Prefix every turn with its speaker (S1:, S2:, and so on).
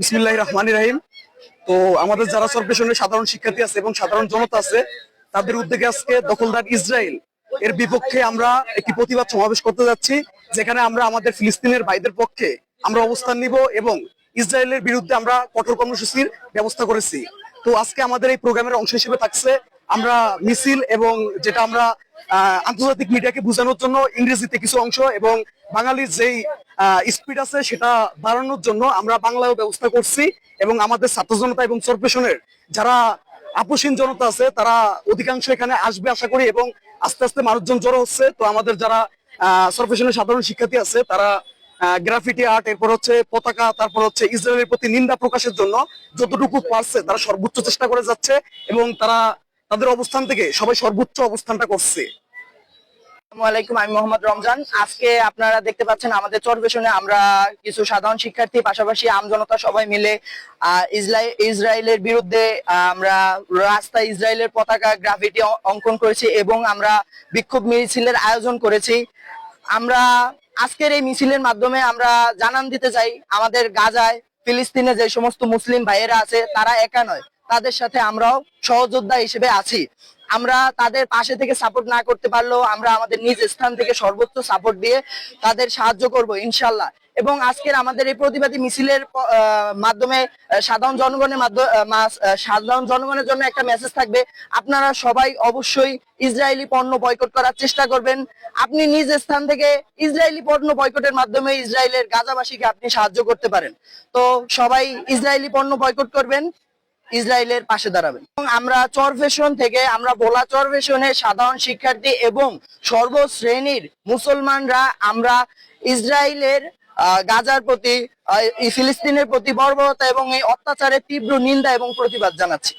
S1: বিসমিল্লাহ রহমান রাহিম। তো আমাদের যারা সর্বেশনের সাধারণ শিক্ষার্থী আছে এবং সাধারণ জনতা আছে, তাদের উদ্যোগে আজকে দখলদার ইসরায়েল। এর বিপক্ষে আমরা একটি প্রতিবাদ সমাবেশ করতে যাচ্ছি, যেখানে আমরা আমাদের ফিলিস্তিনের ভাইদের পক্ষে আমরা অবস্থান নিব এবং ইসরায়েলের বিরুদ্ধে আমরা কঠোর কর্মসূচির ব্যবস্থা করেছি। তো আজকে আমাদের এই প্রোগ্রামের অংশ হিসেবে থাকছে আমরা মিছিল এবং যেটা আমরা আন্তর্জাতিক মিডিয়াকে বোঝানোর জন্য ইংরেজিতে কিছু অংশ এবং বাঙালির যেই স্পিড আছে সেটা বাড়ানোর জন্য আমরা বাংলায় ব্যবস্থা করছি এবং আমাদের ছাত্র জনতা এবং চরপেশনের যারা আপসীন জনতা আছে, তারা অধিকাংশ এখানে আসবে আশা করি এবং আস্তে আস্তে মানুষজন জড়ো হচ্ছে। তো আমাদের যারা সরপেশনের সাধারণ শিক্ষার্থী আছে, তারা গ্রাফিটি আর্ট এরপর হচ্ছে পতাকা, তারপর হচ্ছে ইসরায়েলের প্রতি নিন্দা প্রকাশের জন্য যতটুকু পারছে তারা সর্বোচ্চ চেষ্টা করে যাচ্ছে এবং তারা তাদের অবস্থান থেকে সবাই সর্বোচ্চ অবস্থানটা করছে।
S2: আমি মোহাম্মদ রমজান। আজকে আপনারা দেখতে পাচ্ছেন আমাদের চরবেশনে আমরা কিছু সাধারণ শিক্ষার্থী, পাশাপাশি আমজনতা সবাই মিলে ইসরায়েলের বিরুদ্ধে আমরা রাস্তায় ইসরায়েলের পতাকা গ্রাফিটি অঙ্কন করেছি এবং আমরা বিক্ষোভ মিছিলের আয়োজন করেছি। আমরা আজকের এই মিছিলের মাধ্যমে আমরা জানান দিতে চাই, আমাদের গাজায়, ফিলিস্তিনে যে সমস্ত মুসলিম ভাইয়েরা আছে, তারা একা নয়। তাদের সাথে আমরাও সহযোদ্ধা হিসেবে আছি। আমরা তাদের পাশে থেকে সাপোর্ট না করতে পারলেও আমরা আমাদের নিজ স্থান থেকে সর্বোচ্চ সাপোর্ট দিয়ে তাদের সাহায্য করব, ইনশাল্লাহ। এবং আজকের আমাদের এই প্রতিবাদী মিছিলের মাধ্যমে সাধারণ জনগণের মাধ্যমে সাধারণ জনগণের জন্য একটা মেসেজ থাকবে। আপনারা সবাই অবশ্যই ইসরায়েলি পণ্য বয়কট করার চেষ্টা করবেন। আপনি নিজ স্থান থেকে ইসরায়েলি পণ্য বয়কটের মাধ্যমে ইসরায়েলের গাজাবাসীকে আপনি সাহায্য করতে পারেন। তো সবাই ইসরায়েলি পণ্য বয়কট করবেন, ইসরায়েলের পাশে দাঁড়াবেন। এবং আমরা চরফেশন থেকে, আমরা ভোলা চরফেশনের সাধারণ শিক্ষার্থী এবং সর্বশ্রেণীর মুসলমানরা আমরা ইসরায়েলের গাজার প্রতি ফিলিস্তিনের প্রতি বর্বরতা এবং এই অত্যাচারের তীব্র নিন্দা এবং প্রতিবাদ জানাচ্ছি।